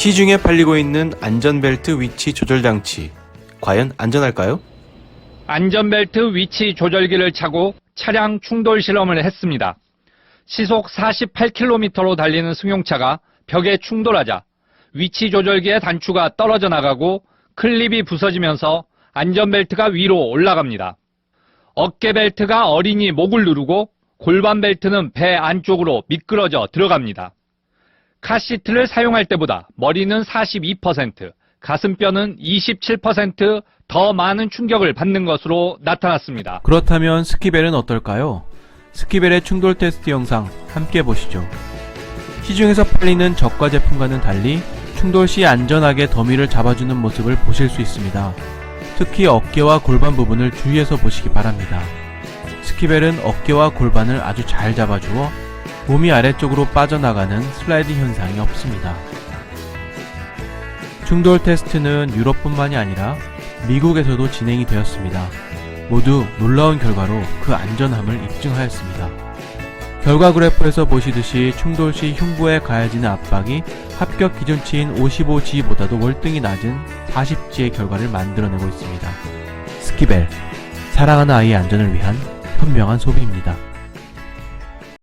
시중에 팔리고 있는 안전벨트 위치 조절 장치. 과연 안전할까요? 안전벨트 위치 조절기를 차고 차량 충돌 실험을 했습니다. 시속 48km로 달리는 승용차가 벽에 충돌하자 위치 조절기의 단추가 떨어져 나가고 클립이 부서지면서 안전벨트가 위로 올라갑니다. 어깨 벨트가 어린이 목을 누르고 골반 벨트는 배 안쪽으로 미끄러져 들어갑니다. 카시트를 사용할 때보다 머리는 42%, 가슴뼈는 27%더 많은 충격을 받는 것으로 나타났습니다. 그렇다면 스키벨은 어떨까요? 스키벨의 충돌 테스트 영상 함께 보시죠. 시중에서 팔리는 저가 제품과는 달리 충돌 시 안전하게 더미를 잡아주는 모습을 보실 수 있습니다. 특히 어깨와 골반 부분을 주의해서 보시기 바랍니다. 스키벨은 어깨와 골반을 아주 잘 잡아주어 몸이 아래쪽으로 빠져나가는 슬라이딩 현상이 없습니다. 충돌 테스트는 유럽뿐만이 아니라 미국에서도 진행이 되었습니다. 모두 놀라운 결과로 그 안전함을 입증하였습니다. 결과 그래프에서 보시듯이 충돌 시 흉부에 가해지는 압박이 합격 기준치인 55G보다도 월등히 낮은 40G의 결과를 만들어내고 있습니다. 스키벨, 사랑하는 아이의 안전을 위한 현명한 소비입니다.